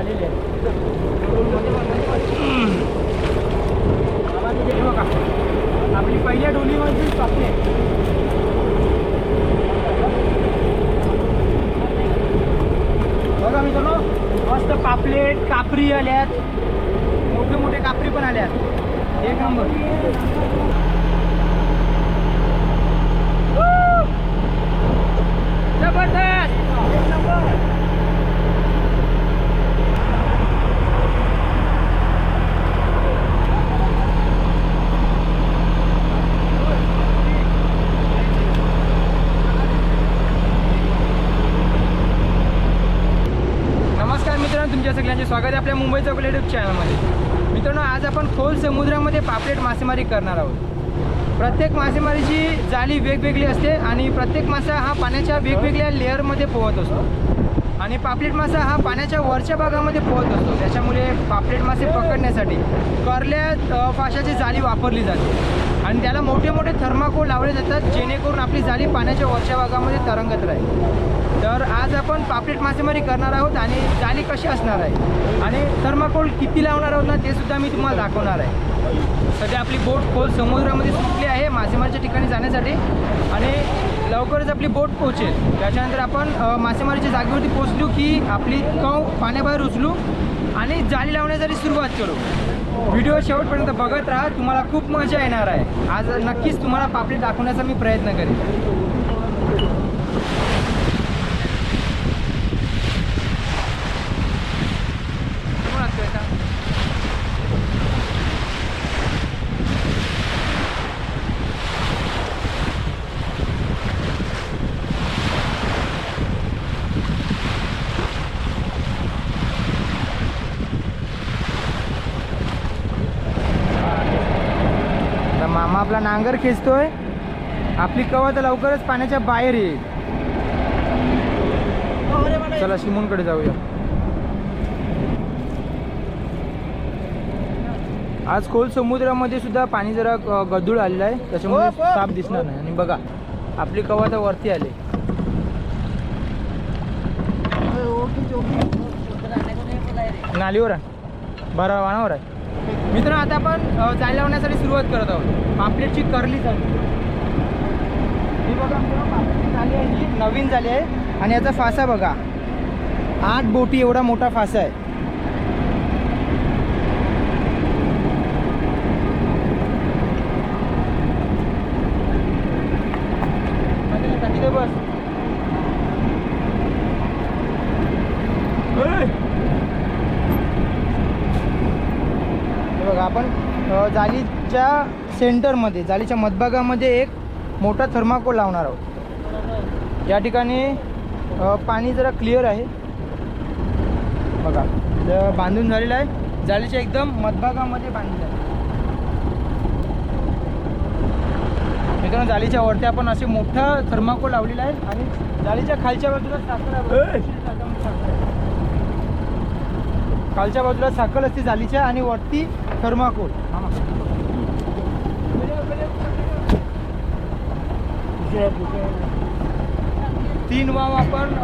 आलेले आहे बघा आपली पहिल्या डोलीमध्ये पापले बघा मित्रांनो मस्त पापलेट कापरी आल्यात मोठे मोठे कापरी पण आल्यात एक नंबर जबरदस्त एक नंबर नमस्कार मित्रांनो तुमच्या सगळ्यांचे स्वागत आहे आपल्या मुंबई चौकले युट्यूब चॅनलमध्ये मित्रांनो आज आपण खोल समुद्रामध्ये पापलेट मासेमारी करणार आहोत. प्रत्येक मासेमारीची जाळी वेगवेगळी असते आणि प्रत्येक मासा हा पाण्याच्या वेगवेगळ्या लेअरमध्ये पोहत असतो. आणि पापलेट मासा हा पाण्याच्या वरच्या भागामध्ये पोहत असतो. त्याच्यामुळे पापलेट मासे पकडण्यासाठी करल्या फाशाची जाळी वापरली जाते. आणि त्याला मोठे मोठे थर्माकोल लावले जातात जेणेकरून आपली जाळी पाण्याच्या वरच्या भागामध्ये तरंगत राहील. तर आज आपण पापलेट मासेमारी करणार आहोत आणि जाळी कशी असणार आहे? आणि थर्माकोल किती लावणार आहोत ना ते सुद्धा मी तुम्हाला दाखवणार आहे. सध्या आपली बोट खोल समुद्रामध्ये सुटली आहे मासेमारीच्या ठिकाणी जाण्यासाठी. आणि लवकरच आपली बोट पोहोचेल. त्याच्यानंतर आपण मासेमारीच्या जागेवरती पोचलो की आपली कव पाण्याबाहेर उचलू आणि जाळी लावण्यासाठी सुरुवात करू. व्हिडिओ शेवटपर्यंत बघत राहा तुम्हाला खूप मजा येणार आहे. आज नक्कीच तुम्हाला पापडी दाखवण्याचा मी प्रयत्न करेन कोण असतोय का? आता मामा आपला नांगर खेचतोय. आपली कवा तर लवकरच पाण्याच्या बाहेर येईल. चला शिमूनकडे जाऊया. आज खोल समुद्रामध्ये सुद्धा पाणी जरा ग- गढूळ आलेलं आहे. त्याच्यामुळे साप दिसणार नाही. आणि बघा आपली कवा तर वरती आले. नालीवर आहे. बरं वाणावर आहे. मित्र आता आपण अ, जाळी लावण्यासाठी सुरुवात करत आहोत. पापलेटची करली झाली. ही बघा मित्रांनो, पापलेटची आहे ही नवीन झाली आहे. आणि याचा फासा बघा. आठ बोटी एवढा मोठा फासा आहे. बस हे बघा आपण जालीच्या सेंटरमध्ये जाळीच्या मधभागामध्ये एक मोठा थर्माकोल लावणार आहोत. या ठिकाणी पाणी जरा क्लिअर आहे. बघा बांधून झालेलं आहे. जाळीच्या एकदम मधभागामध्ये बांधलेलं आहे. मित्रांनो जाळीच्या वरती आपण असे मोठा थर्माकोल लावलेला आहे आणि जाळीच्या खालच्या बाजूला साखर. खालच्या बाजूला साखर असते जाळीच्या आणि वरती थर्माकोल. तीन वाव आपण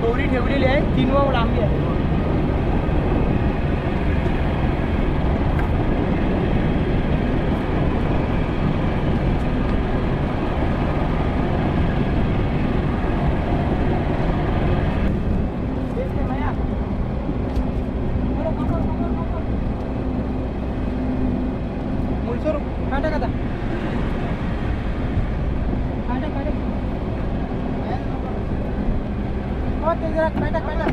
दोरी ठेवलेली आहे तीन वाव लांबी आहे. हो ते जरा काटा काटा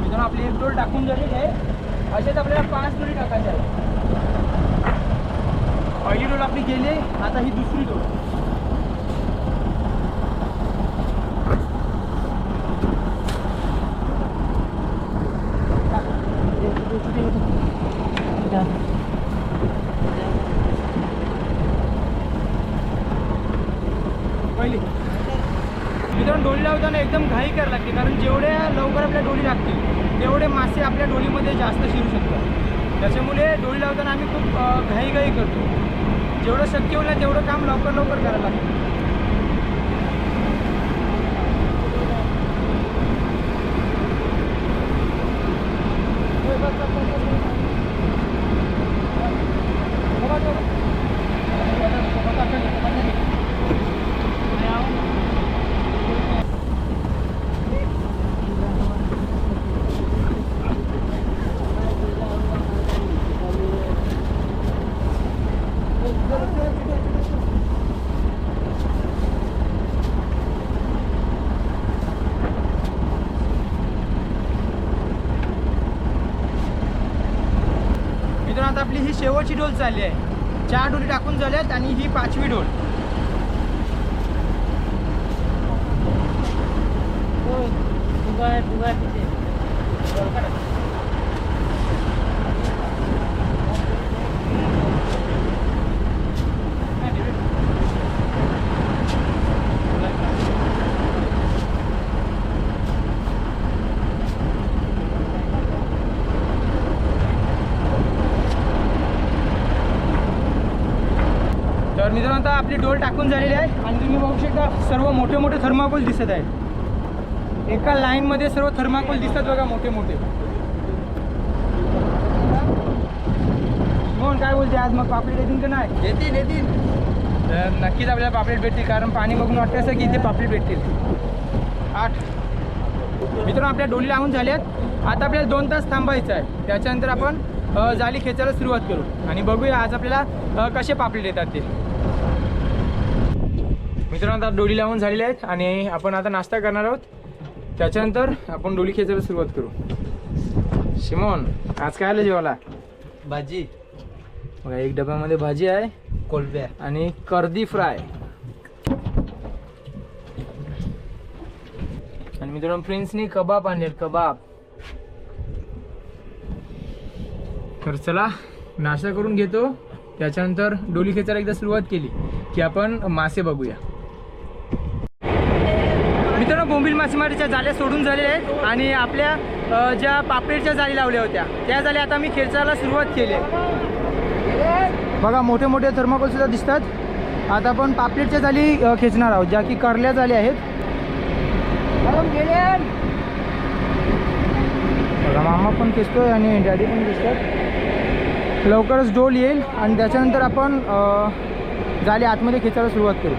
मित्रांनो आपली एक डोल टाकून झालेली आहे असेच आपल्याला पाच डोळी टाकायच्या आहेत पहिली डोल आपली गेली आता ही दुसरी डोल पहिली मित्रांनो एकदम घाई करायला लागते कारण जेवढ्या लवकर आपल्या डोली लागतील तेवढे मासे आपल्या डोलीमध्ये जास्त शिरू शकतात. त्याच्यामुळे डोळी लावताना आम्ही खूप घाईघाई घाई घाई करतो. जेवढं शक्य होईल ना तेवढं काम लवकर लवकर करायला लागतं मित्रांनो आता आपली ही शेवटची डोल चालली आहे. चार डोली टाकून झाल्यात आणि ही पाचवी डोल तर मित्रांनो आता आपली डोल टाकून झालेली आहे. आणि तुम्ही बघू शकता सर्व मोठे मोठे थर्माकोल दिसत आहेत. एका लाईनमध्ये सर्व थर्माकोल दिसतात बघा मोठे मोठे. म्हणून काय बोलते? आज मग पापलेट येतील का नाही? येतील येतील तर नक्कीच आपल्याला पापलेट भेटतील कारण पाणी बघून वाटतं असं की इथे पापलेट भेटतील. आठ. मित्रांनो आपल्या डोली लावून झाल्यात. आता आपल्याला दोन तास थांबायचं आहे. त्याच्यानंतर आपण जाळी खेचायला सुरुवात करू. आणि बघूया आज आपल्याला कसे पापलेट येतात ते. मित्रांनो आता डोली लावून झालेले आहेत आणि आपण आता नाश्ता करणार आहोत. त्याच्यानंतर आपण डोली खेचायला सुरुवात करू. शिमोन आज काय आलं जेवायला? भाजी. बघा एक डब्यामध्ये भाजी आहे कोलब्या. आणि कर्दी फ्राय. आणि मित्रांनो प्रिन्सनी कबाब आणले कबाब. तर चला नाश्ता करून घेतो. त्याच्यानंतर डोली खेचायला एकदा सुरुवात केली की आपण मासे बघूया. मित्रांनो बोंबील मासेमारीच्या जाळ्या सोडून झालेल्या आहेत आणि आपल्या ज्या पापलेटच्या जाळी लावल्या होत्या त्या जाळ्या आता मी खेचायला सुरुवात केली आहे. बघा मोठे मोठे थर्माकोलसुद्धा दिसतात. आता आपण पापलेटच्या जाळी खेचणार आहोत ज्या की करल्या जाळी आहेत. बघा मामा पण खेचतोय आणि डॅडी पण दिसतात लवकरच डोल येईल आणि त्याच्यानंतर आपण जाली जाळी आतमध्ये खेचायला सुरुवात करू.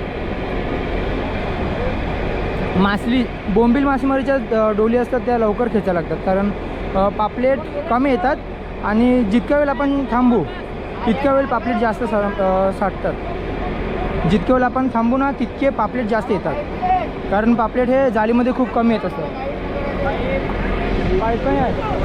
मासली बोंबील मासेमारीच्या डोली असतात त्या लवकर खेचायला लागतात. कारण पापलेट कमी येतात आणि जितक्या वेळ आपण थांबू तितक्या वेळ पापलेट जास्त सा साठतात. जितक्या वेळ आपण थांबू ना तितके पापलेट जास्त येतात. कारण पापलेट हे जाळीमध्ये खूप कमी येत असतात काय काय आहे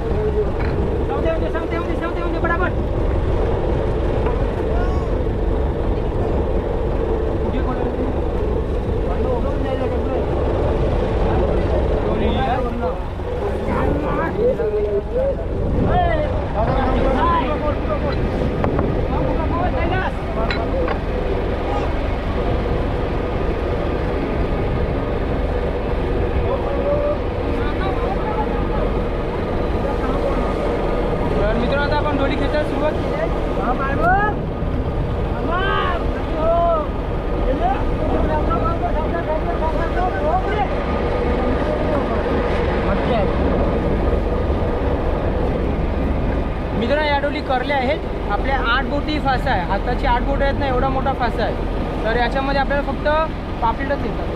सांगते सांगते सांगते सांगते बराबर तर मित्रांनो आता आपण डोली खेचायला सुरुवात केली आहे मच्छी आहे. मित्रांनो या डोली करल्या आहेत आपल्या आठ बोटी फासा आहे हाताची आठ बोट आहेत ना एवढा आहे तर याच्यामध्ये आपल्याला फक्त पापलेटच येतात.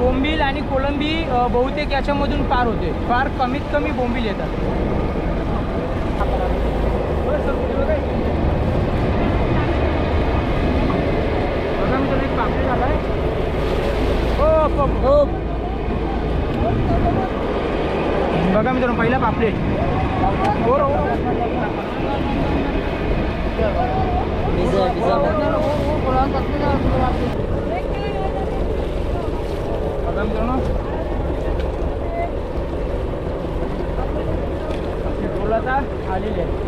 बोंबील आणि कोलंबी बहुतेक याच्यामधून पार होते. फार कमीत कमी बोंबील येतात. बघा मित्रांनो, एक पापलेट आला हो, हो, हो. बघा मित्रांनो पहिला पापलेट. बघा मित्रांनो. टोलाचा आलेले आहे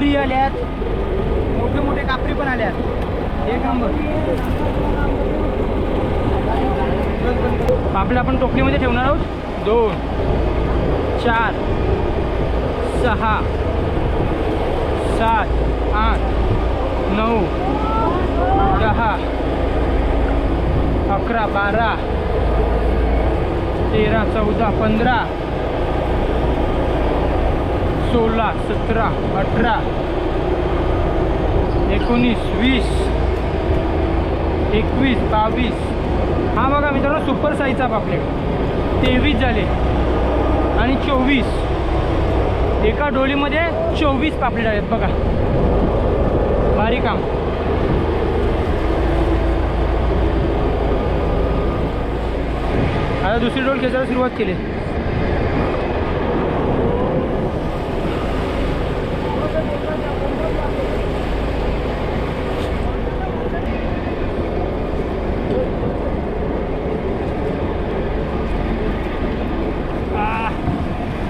कापरी आल्यात मोठे मोठे कापरी पण आल्यात एक नंबर. पापले आपण टोपलीमध्ये ठेवणार आहोत? दोन चार सहा सात आठ नऊ दहा अकरा बारा तेरा चौदा पंधरा सोळा सतरा अठरा एकोणीस वीस एकवीस बावीस. हा बघा मित्रांनो सुपर साईजचा पापलेट तेवीस झाले. आणि चोवीस. एका डोलीमध्ये चोवीस पापलेट आहेत बघा. भारी काम आता दुसरी डोल खेचायला सुरुवात केली.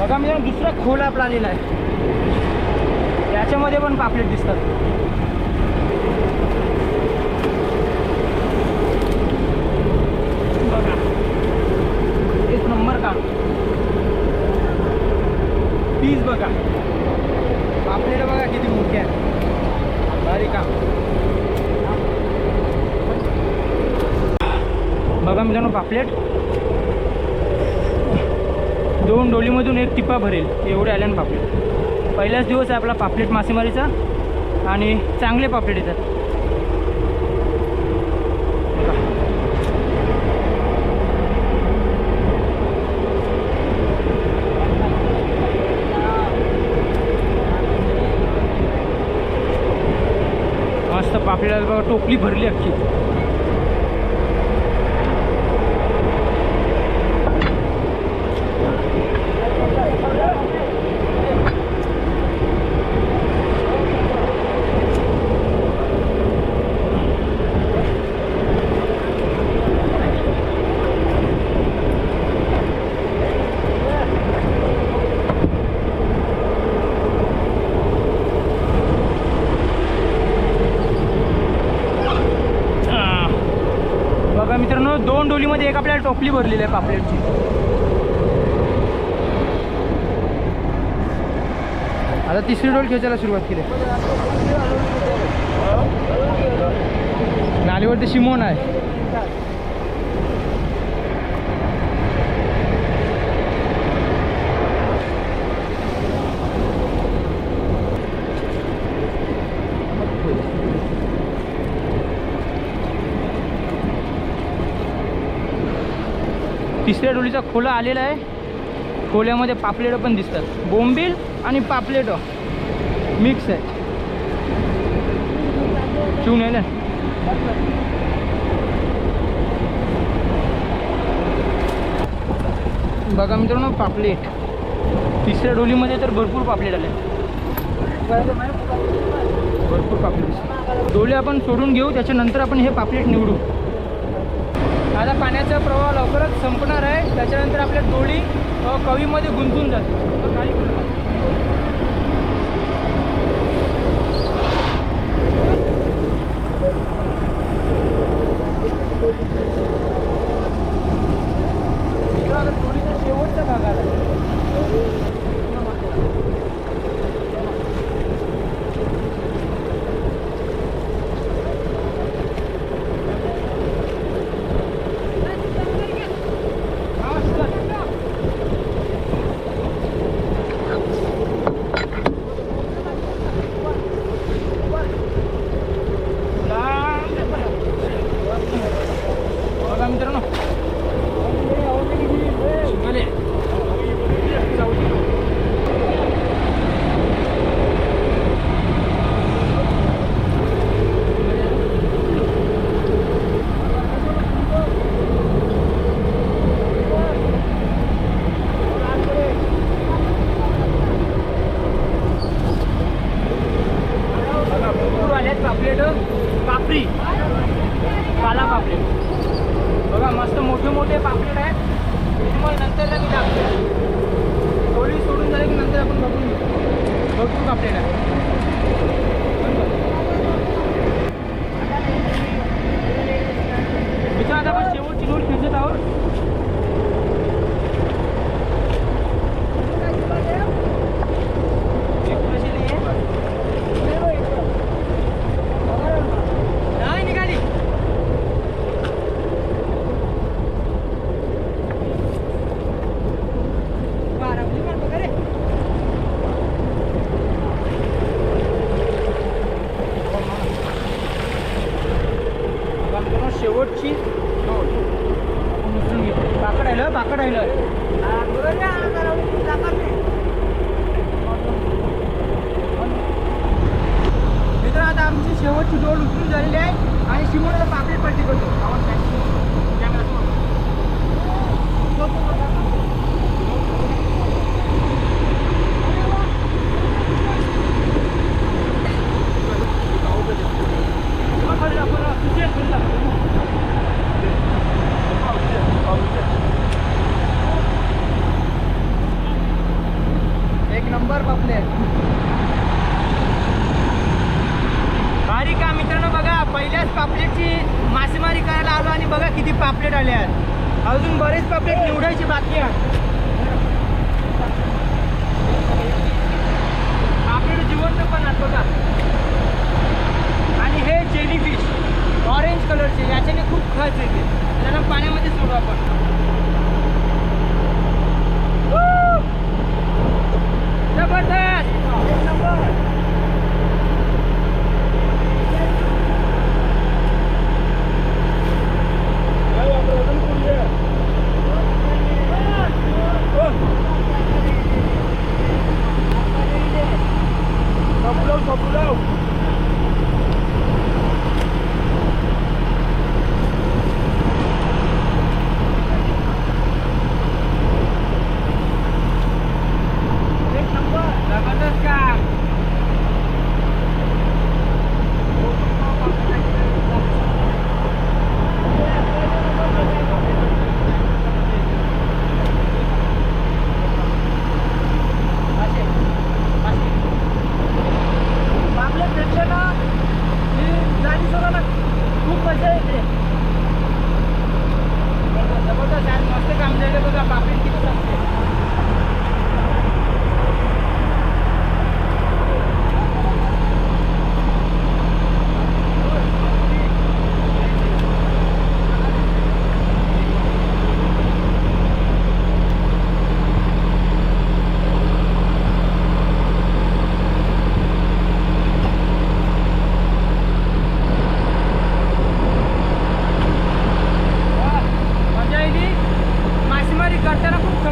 बघा मी दुसरा खोल आपला आलेला आहे. याच्यामध्ये पण पापलेट दिसतात. बघा. एक नंबर काम पीस बघा. आपल्याला बघा किती मोठी आहे. भारी काम बघा मित्रांनो पापलेट. दोन डोलीमधून एक टिपा भरेल. एवढे आल्यान पापलेट. पहिलाच दिवस आहे आपला पापलेट मासेमारीचा आणि चांगले पापलेट येतात बघा. आपल्याला बघा टोपली भरली अख्खी आ. बघा मित्रांनो दोन डोलीमध्ये एक आपल्याला टोपली भरलेली आहे पापलेटची. आता तिसरी डोल खेचायला सुरुवात केली. नालीवरती शिमोन आहे. तिसऱ्या डोलीचा खोला आलेला आहे. खोल्यामध्ये पापलेटं पण दिसतात. बोंबील आणि पापलेटं. मिक्स आहे. चिवून आहे ना बघा मित्रांनो पापलेट. तिसऱ्या डोलीमध्ये तर भरपूर पापलेट आले. भरपूर पापलेट. डोले आपण सोडून घेऊ त्याच्यानंतर आपण हे पापलेट निवडू. आता पाण्याचा प्रवाह लवकरच संपणार आहे. त्याच्यानंतर आपल्या डोळी कवीमध्ये गुंतून जाते.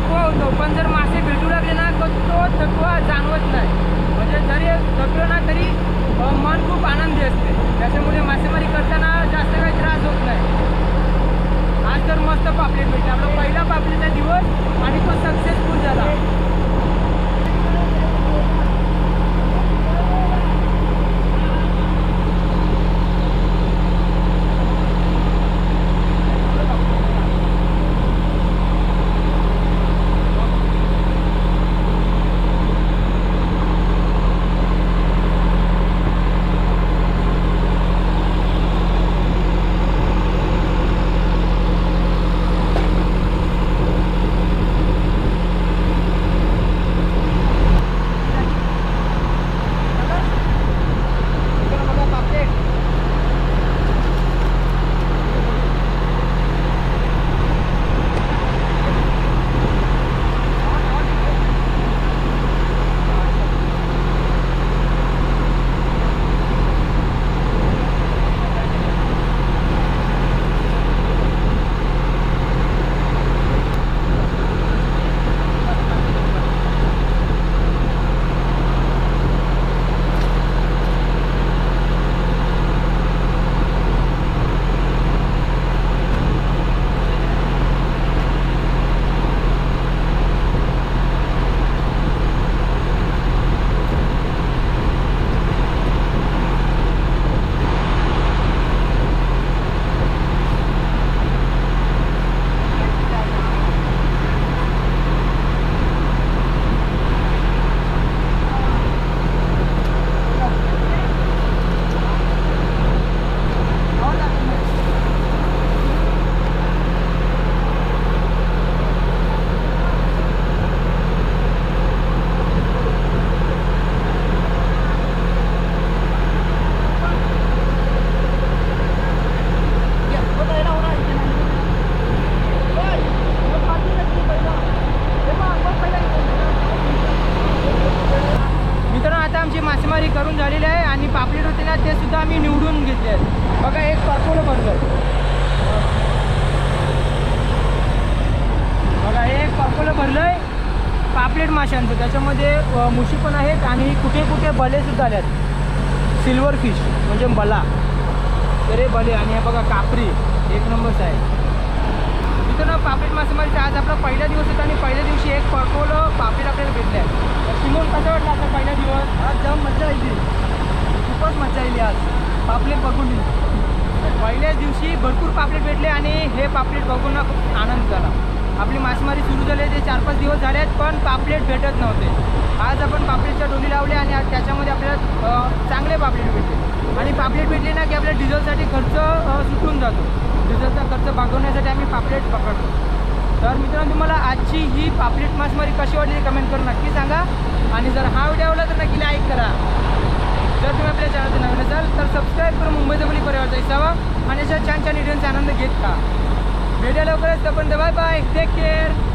थकवा होतो पण जर मासे भेटू लागले ना तर तो थकवा जाणवत नाही. म्हणजे जरी थकलो ना तरी मन खूप आनंदी असते. त्याच्यामुळे मासेमारी करताना जास्त काही त्रास होत नाही. आज तर मस्त पापलेट भेटते आपला पहिला पापलेटचा दिवस आणि तो सक्सेसफुल झाला. त्याच्यामध्ये मुशी पण आहेत आणि कुठे कुठे बले सुद्धा आल्यात सिल्वर फिश म्हणजे बला. तर हे बले आणि हे बघा कापरी. एक नंबरच आहे मित्रांनो पापलेट मासेमारीचा आज आपला पहिला दिवस होता आणि पहिल्या दिवशी एक पडकोलं पापलेट आपल्याला भेटलं आहे सिमोन कसं वाटलं आता पहिला दिवस? आज जाम मजा आली. खूपच मजा आली आज. पापलेट बघून. पहिल्याच दिवशी भरपूर पापलेट भेटले आणि हे पापलेट बघून ना खूप आनंद झाला. आपली मासेमारी सुरू झाली ते चार पाच दिवस झाले आहेत पण पापलेट भेटत नव्हते. आज आपण पापलेटच्या डोली लावली आणि आज त्याच्यामध्ये आपल्याला चांगले पापलेट भेटले. आणि पापलेट भेटले ना की आपल्या डिझेलसाठी खर्च सुटून जातो. डिझेलचा खर्च भागवण्यासाठी आम्ही पापलेट पकडतो. तर मित्रांनो तुम्हाला आजची ही पापलेट मासेमारी कशी वाटली कमेंट करून नक्की सांगा. आणि जर हा व्हिडिओ आवडला तर नक्की लाईक करा. जर तुम्ही आपल्या चॅनलचं नवीन असाल तर सबस्क्राईब करून मुंबई मुली परिवारचा हिसावा आणि अशा छान छान व्हिडिओचा आनंद घेत का भेटूया लवकरच. तोपर्यंत बाय बाय टेक केअर